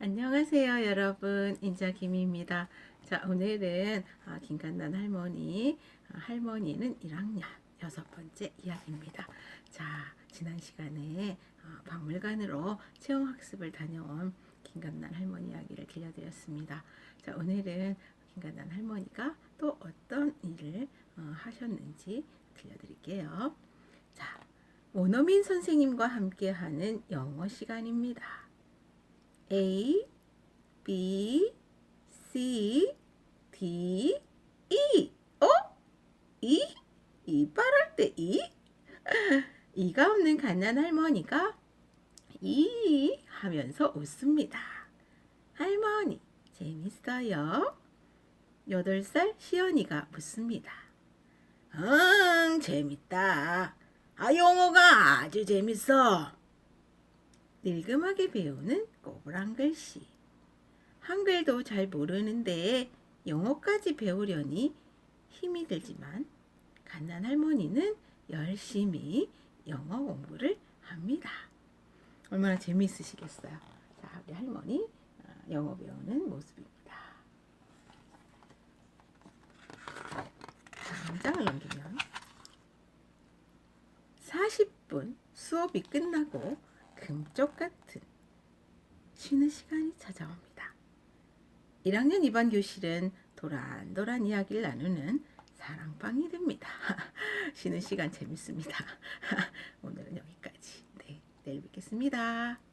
안녕하세요, 여러분. 인자 김입니다. 자, 오늘은 아, 김간난 할머니, 아, 할머니는 1학년 여섯 번째 이야기입니다. 자, 지난 시간에 아, 박물관으로 체험학습을 다녀온 김간난 할머니 이야기를 들려드렸습니다. 자, 오늘은 김간난 할머니가 또 어떤 일을 어, 하셨는지 들려드릴게요. 자, 원어민 선생님과 함께하는 영어 시간입니다. A, B, C, D, E. 어? E? 이빨할 때 E? 이가 없는 갓난 할머니가 이 하면서 웃습니다. 할머니, 재밌어요? 여덟 살 시연이가 묻습니다. 응, 재밌다. 아, 영어가 아주 재밌어. 늙음하게 배우는 꼬부랑 글씨. 한글도 잘 모르는데 영어까지 배우려니 힘이 들지만 갓난 할머니는 열심히 영어 공부를 합니다. 얼마나 재미있으시겠어요. 자, 우리 할머니 어, 영어 배우는 모습입니다. 다음 장을 넘기면 40분 수업이 끝나고 금쪽 같은 쉬는 시간이 찾아옵니다. 1학년 2반 교실은 도란도란 이야기를 나누는 사랑방이 됩니다. 쉬는 시간 재밌습니다. 오늘은 여기까지. 네, 내일 뵙겠습니다.